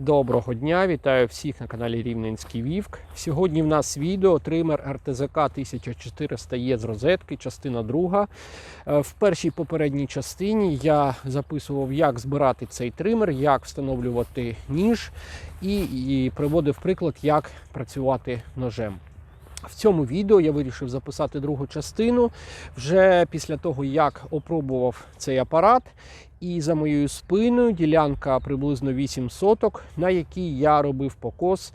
Доброго дня, вітаю всіх на каналі Рівненський Вівк. Сьогодні в нас відео тример РТЗК 1400 є з розетки, частина друга. Е, В першій попередній частині я записував, як збирати цей тример, як встановлювати ніж і, і приводив приклад, як працювати ножем. В цьому відео я вирішив записати другу частину вже після того, як опробував цей апарат. І за моєю спиною ділянка приблизно 8 соток, на якій я робив покос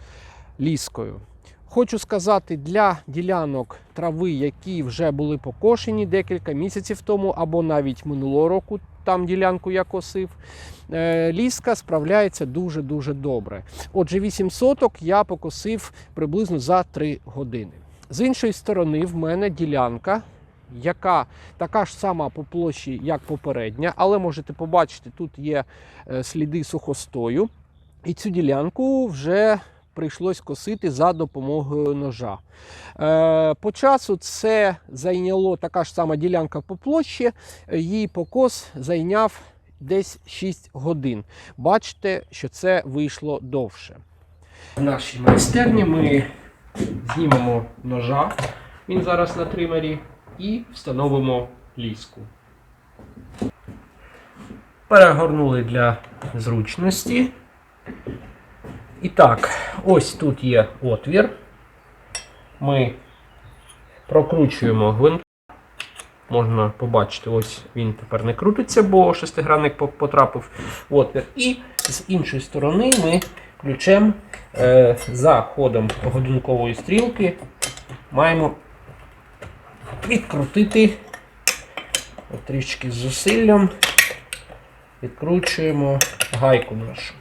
ліскою. Хочу сказати, для ділянок трави, які вже були покошені декілька місяців тому, або навіть минулого року, там ділянку я косив, е, ліска справляється дуже-дуже добре. Отже, 8 соток я покосив приблизно за 3 години. З іншої сторони, в мене ділянка, яка така ж сама по площі, як попередня, але можете побачити, тут є е, сліди сухостою. І цю ділянку вже прийшлось косити за допомогою ножа. Е, По часу це зайняло така ж сама ділянка по площі, її покос зайняв десь 6 годин. Бачите, що це вийшло довше. В нашій майстерні ми знімемо ножа, він зараз на тримері, і встановимо ліску. Перегорнули для зручності. І так, ось тут є отвір. Ми прокручуємо гвинт. Можна побачити, ось він тепер не крутиться, бо шестигранник потрапив в отвір. І з іншої сторони ми ключем е, за ходом годинкової стрілки маємо відкрутити трішки з зусиллям. Відкручуємо гайку нашу.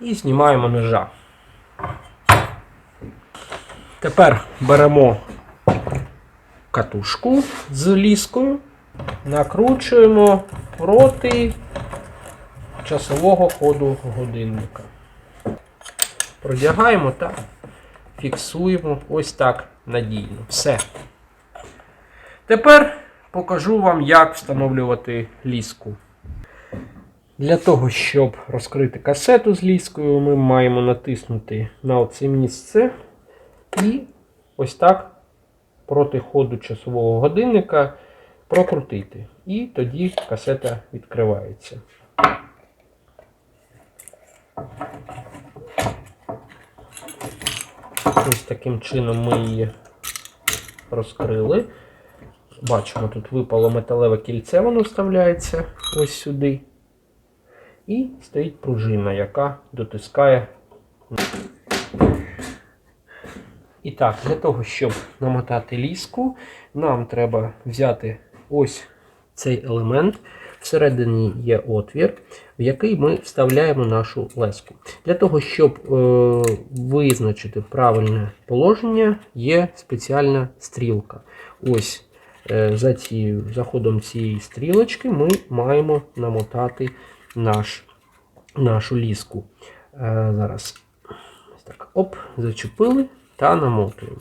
І знімаємо ножа. Тепер беремо катушку з ліскою, накручуємо проти часового ходу годинника. Продягаємо та фіксуємо ось так надійно. Все. Тепер покажу вам, як встановлювати ліску. Для того, щоб розкрити касету з ліскою, ми маємо натиснути на оце місце і ось так проти ходу часового годинника прокрутити. І тоді касета відкривається. Ось таким чином ми її розкрили. Бачимо, тут випало металеве кільце, воно вставляється ось сюди. І стоїть пружина, яка дотискає. І так, для того, щоб намотати ліску, нам треба взяти ось цей елемент. Всередині є отвір, в який ми вставляємо нашу леску. Для того, щоб е, визначити правильне положення, є спеціальна стрілка. Ось е, за, цією, за ходом цієї стрілочки ми маємо намотати наш, нашу ліску. Е, зараз так, оп, зачепили та намотуємо.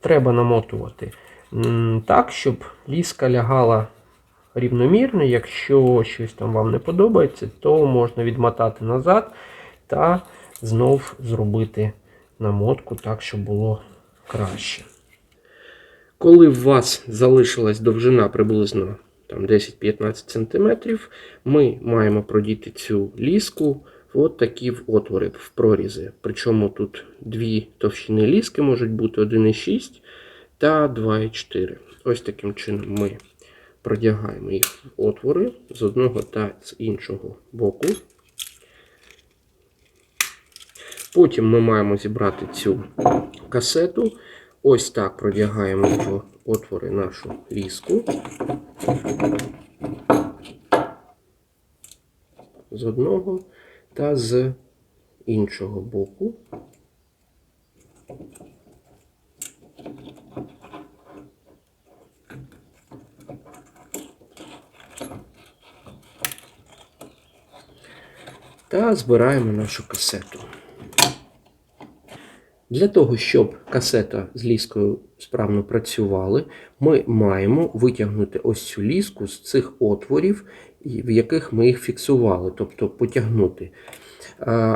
Треба намотувати так, щоб ліска лягала рівномірно. Якщо щось там вам не подобається, то можна відмотати назад та знов зробити намотку так, щоб було краще. Коли у вас залишилась довжина приблизно там 10-15 см, ми маємо продіти цю ліску от такі в отвори, в прорізи. Причому тут дві товщини ліски можуть бути 1,6 та 2,4. Ось таким чином ми продягаємо їх в отвори з одного та з іншого боку. Потім ми маємо зібрати цю касету. Ось так продягаємо в отвори нашу ліску. З одного та з іншого боку. Та збираємо нашу касету. Для того, щоб касета з ліскою справно працювали, ми маємо витягнути ось цю ліску з цих отворів, в яких ми їх фіксували, тобто потягнути.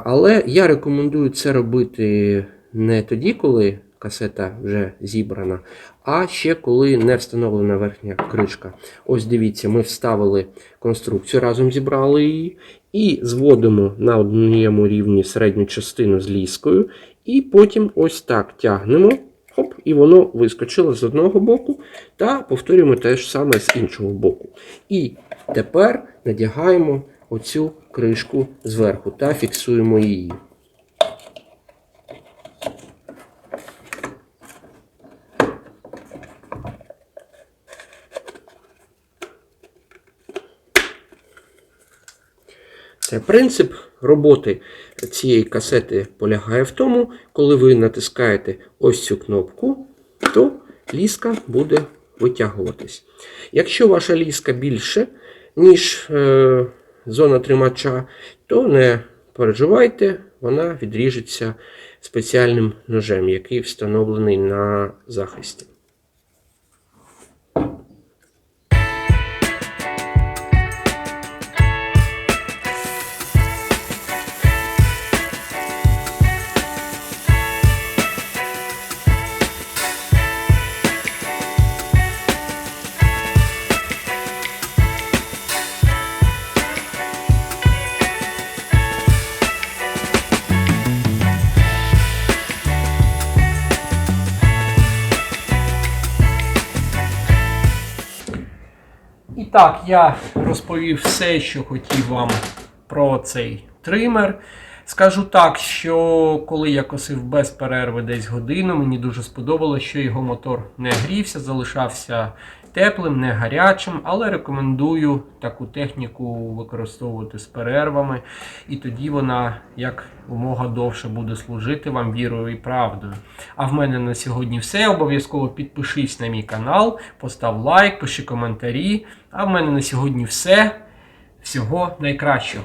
Але я рекомендую це робити не тоді, коли касета вже зібрана, а ще коли не встановлена верхня кришка. Ось дивіться, ми вставили конструкцію, разом зібрали її, і зводимо на одному рівні середню частину з ліскою, і потім ось так тягнемо. Хоп, і воно вискочило з одного боку, та повторюємо те ж саме з іншого боку. І тепер надягаємо оцю кришку зверху та фіксуємо її. Це принцип роботи цієї касети полягає в тому, коли ви натискаєте ось цю кнопку, то ліска буде витягуватись. Якщо ваша ліска більше, ніж е, зона тримача, то не переживайте, вона відріжеться спеціальним ножем, який встановлений на захисті. Так, я розповів все, що хотів вам про цей тример. Скажу так, що коли я косив без перерви десь годину, мені дуже сподобалося, що його мотор не грівся, залишався теплим, не гарячим, але рекомендую таку техніку використовувати з перервами, і тоді вона як умога довше буде служити вам вірою і правдою. А в мене на сьогодні все. Обов'язково підпишись на мій канал, постав лайк, пиши коментарі. А в мене на сьогодні все. Всього найкращого.